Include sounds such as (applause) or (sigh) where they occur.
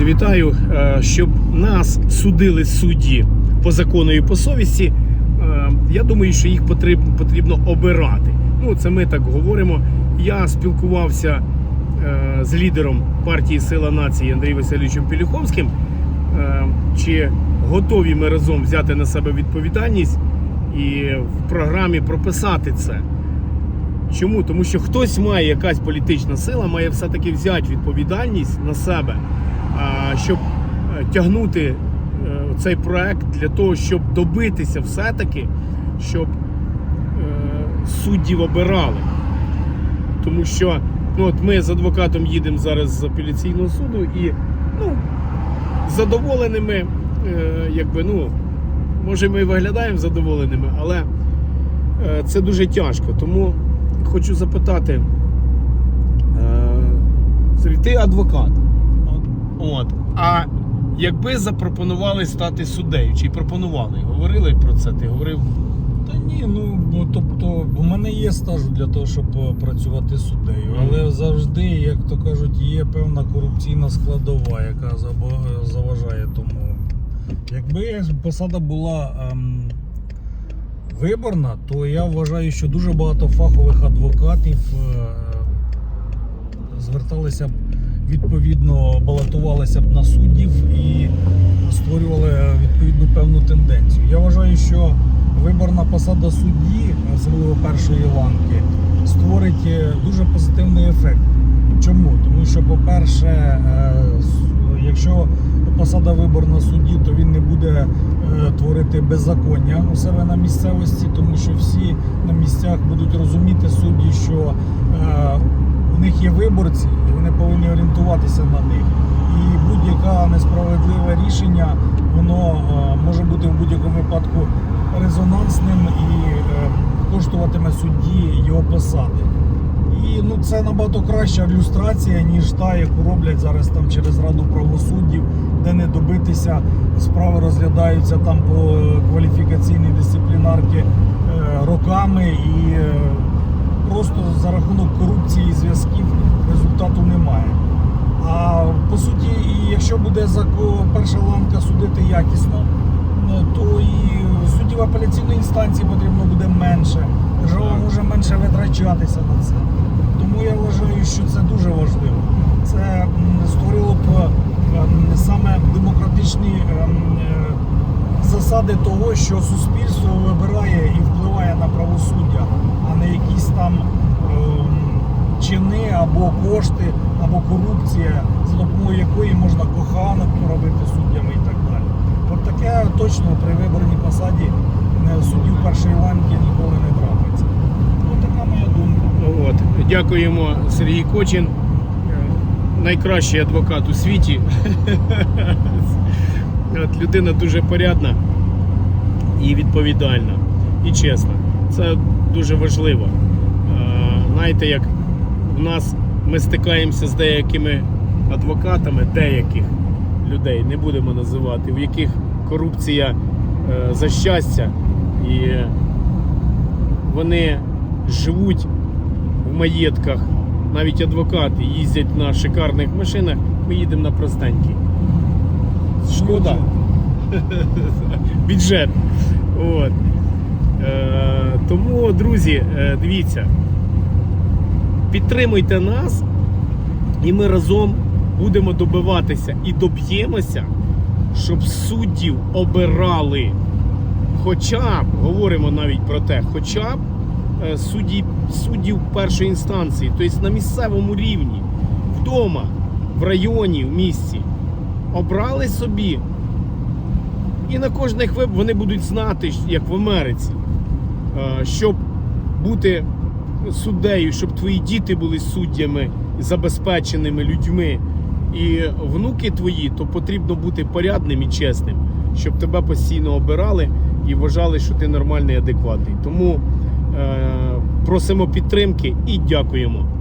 Друзі, вітаю! Е, Щоб нас судили судді по закону і по совісті, е, я думаю, що їх потрібно, обирати. Ну, це ми так говоримо. Я спілкувався е, з лідером партії Сила нації Андрієм Васильовичем Пілюховським. Чи готові ми разом взяти на себе відповідальність і в програмі прописати це? Чому? Тому що хтось має, якась політична сила, має все-таки взяти відповідальність на себе, щоб е, тягнути е, цей проект для того, щоб добитися все-таки, щоб е, суддів обирали. Тому що ну, от ми з адвокатом їдемо зараз з апеляційного суду і ну, задоволеними, якби, ну, може ми і виглядаємо задоволеними, але це дуже тяжко. Тому хочу запитати, е, Сергій, ти адвокат. От. А якби запропонували стати суддею, чи пропонували? Говорили про це? Ти говорив? Та ні, ну бо, тобто у мене є стаж для того, щоб е, працювати суддею, але завжди, як то кажуть, є певна корупційна складова, яка заважає тому. Якби посада була ем, виборна, то я вважаю, що дуже багато фахових адвокатів е, зверталися б відповідно, балотувалися б на суддів і створювали е, відповідну певну тенденцію. Я вважаю, що виборна посада судді, особливо першої ланки, створить е, дуже позитивний ефект. Чому? Тому що, по-перше, е, посада виборна судді, то він не буде е, творити беззаконня у себе на місцевості, тому що всі на місцях будуть розуміти судді, що е, у них є виборці, і вони повинні орієнтуватися на них. І будь-яке несправедливе рішення, воно е, може бути в будь-якому випадку резонансним і е, коштуватиме судді його посади. І ну це набагато краща ілюстрація, ніж та, яку роблять зараз там через Раду правосуддів, де не добитися, справи розглядаються там по кваліфікаційній дисциплінарці е, роками і е, просто за рахунок корупції зв'язків результату немає. А по суті, якщо буде перша ланка судити якісно, ну, то і суддів апеляційної інстанції потрібно буде менше. Держава Витрачатися на це. Тому я вважаю, що це дуже важливо. Це створило б ем, саме демократичні ем, е, засади того, що суспільство вибирає і впливає на правосуддя, а не якісь там ем, чини або кошти, або корупція, за допомогою якої можна коханок поробити суддями і так далі. От таке точно при виборній посаді е, суддів першої Дякуємо Сергій Кочин, найкращий адвокат у світі. От, людина дуже порядна і відповідальна, і чесна. Це дуже важливо. Знаєте, як в нас ми стикаємося з деякими адвокатами деяких людей, не будемо називати, в яких корупція е, за щастя, і вони живуть в маєтках, навіть адвокати їздять на шикарних машинах, ми їдемо на простенькій. Шкода. (laughs) Бюджет. От. Е, тому, друзі, е, дивіться, підтримуйте нас, і ми разом будемо добиватися і доб'ємося, щоб суддів обирали. Хоча б, говоримо навіть про те, хоча б е, судді, суддів першої інстанції, тобто на місцевому рівні, вдома, в районі, в місті, обрали собі. І на кожних веб вони будуть знати, як в Америці, е, щоб бути суддею, щоб твої діти були суддями, забезпеченими людьми, і внуки твої, то потрібно бути порядним і чесним, щоб тебе постійно обирали і вважали, що ти нормальний, адекватний. Тому просимо підтримки і дякуємо.